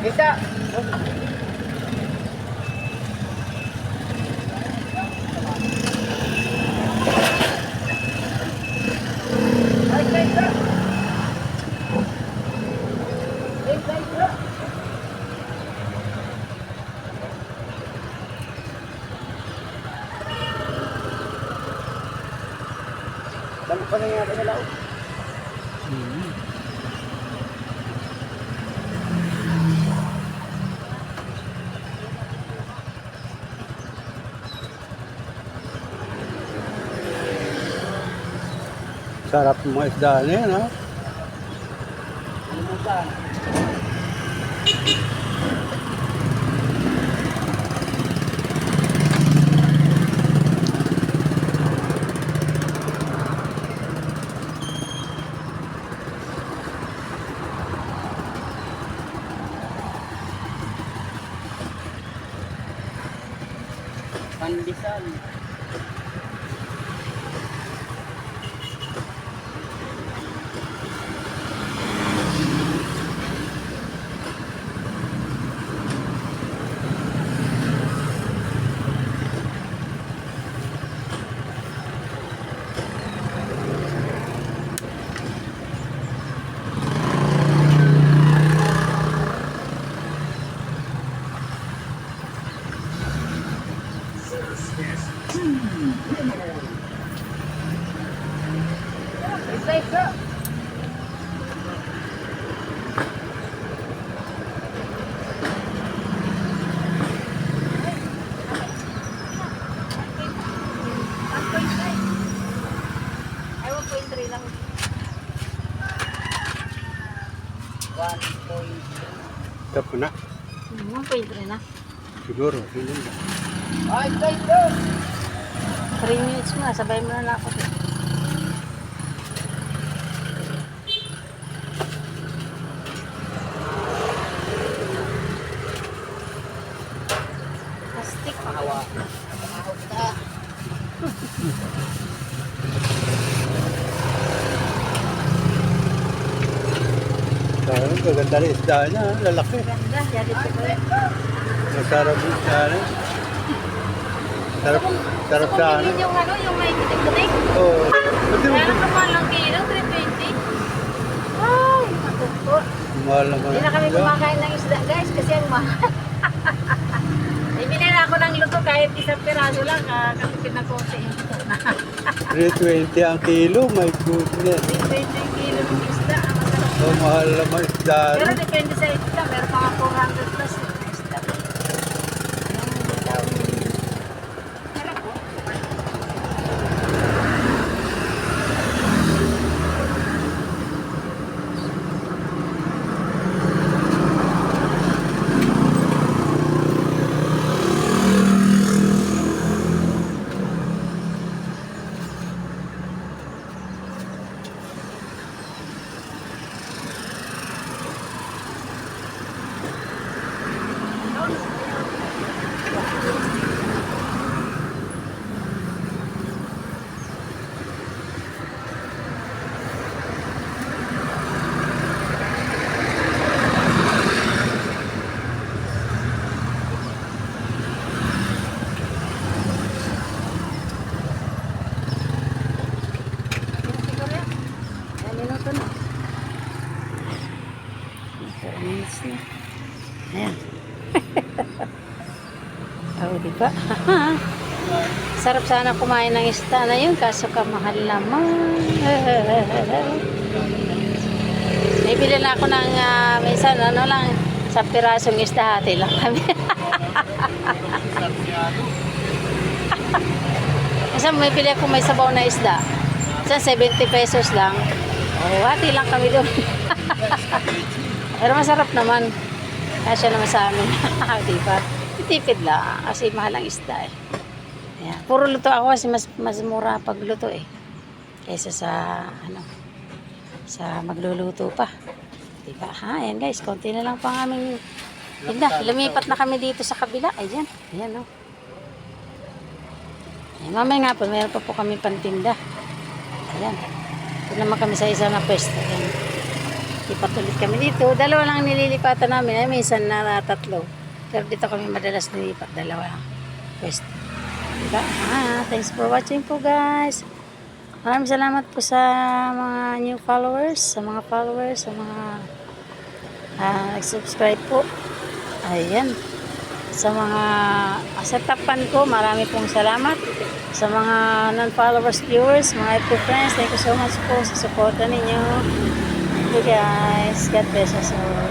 Kita. Ay, ay, ay. Ay, ay, ay. Balik pa na nga ba nila? Sarap ng mga isda na yan, ha? Pandesal. 1.3. Tapos na. Hmm, 1.3 na. Siguro. Hindi na. Ay, isa, isa. 3 minutes mo na, sabay mo na lang ako. Plastic. Pahawa. Pahawa kita. Sarap. Gaganda rin isda niya, ha? Lalaki. Ganda, ko ko. Masarap isda niya. Sarap, sarap sa ano. Yung ano, yung may kitik-kitik. Oo. Naman lang kilo, 320. Ay, matuto. mahal naman. Hindi na kami kumakain ng isda guys kasi ang mahal. Ibili na ako ng luto kahit isang piraso lang ah, kasi pinakose yung luto na. 320 ang kilo, my goodness. 320 yung kilo ng isda. ang masarap. So, mahal naman isda. Pero depende sa isda, meron pa nga 400 plus yung isda. Yung bitaw. Sarap po. Siguro yan. Ilang minuto na. 4 minutes na. Ayan. oh, di ba? Sarap sana kumain ng isda na yun, kaso kamahal naman. Bibili na ako ng ah, minsan, ano lang, sa pirasong isda, hati lang kami. Minsan may pili ako may sabaw na isda. Minsan 70 pesos lang. Oh, hati lang kami doon. Pero masarap naman. Kasya naman sa amin. diba? Tipid lang. Kasi mahal ang isda eh. Ayan. Puro luto ako kasi mas, mas mura pag luto eh. Kaysa sa ano sa magluluto pa. Diba? Ha, ayan guys. Konti na lang pang aming tinda. Lumipat na kami dito sa kabila. Ayan. Ayan oh. Ayan, mamaya nga po, meron pa po kami pantinda. Ayan. Ito naman kami sa isa na pwesto. Ayan. Lipat ulit kami dito. Dalawa lang nililipatan namin. Ay, minsan na tatlo. Pero dito kami madalas nilipat. Dalawa lang. Pwesto. Diba? Ah, thanks for watching po guys. Maraming salamat po sa mga new followers, sa mga followers, sa mga ah, nag-subscribe po. Ayan. Sa mga sa tapan ko, marami pong salamat. Sa mga non-followers viewers, mga FB friends, thank you so much po sa suporta ninyo. You guys. God bless us all.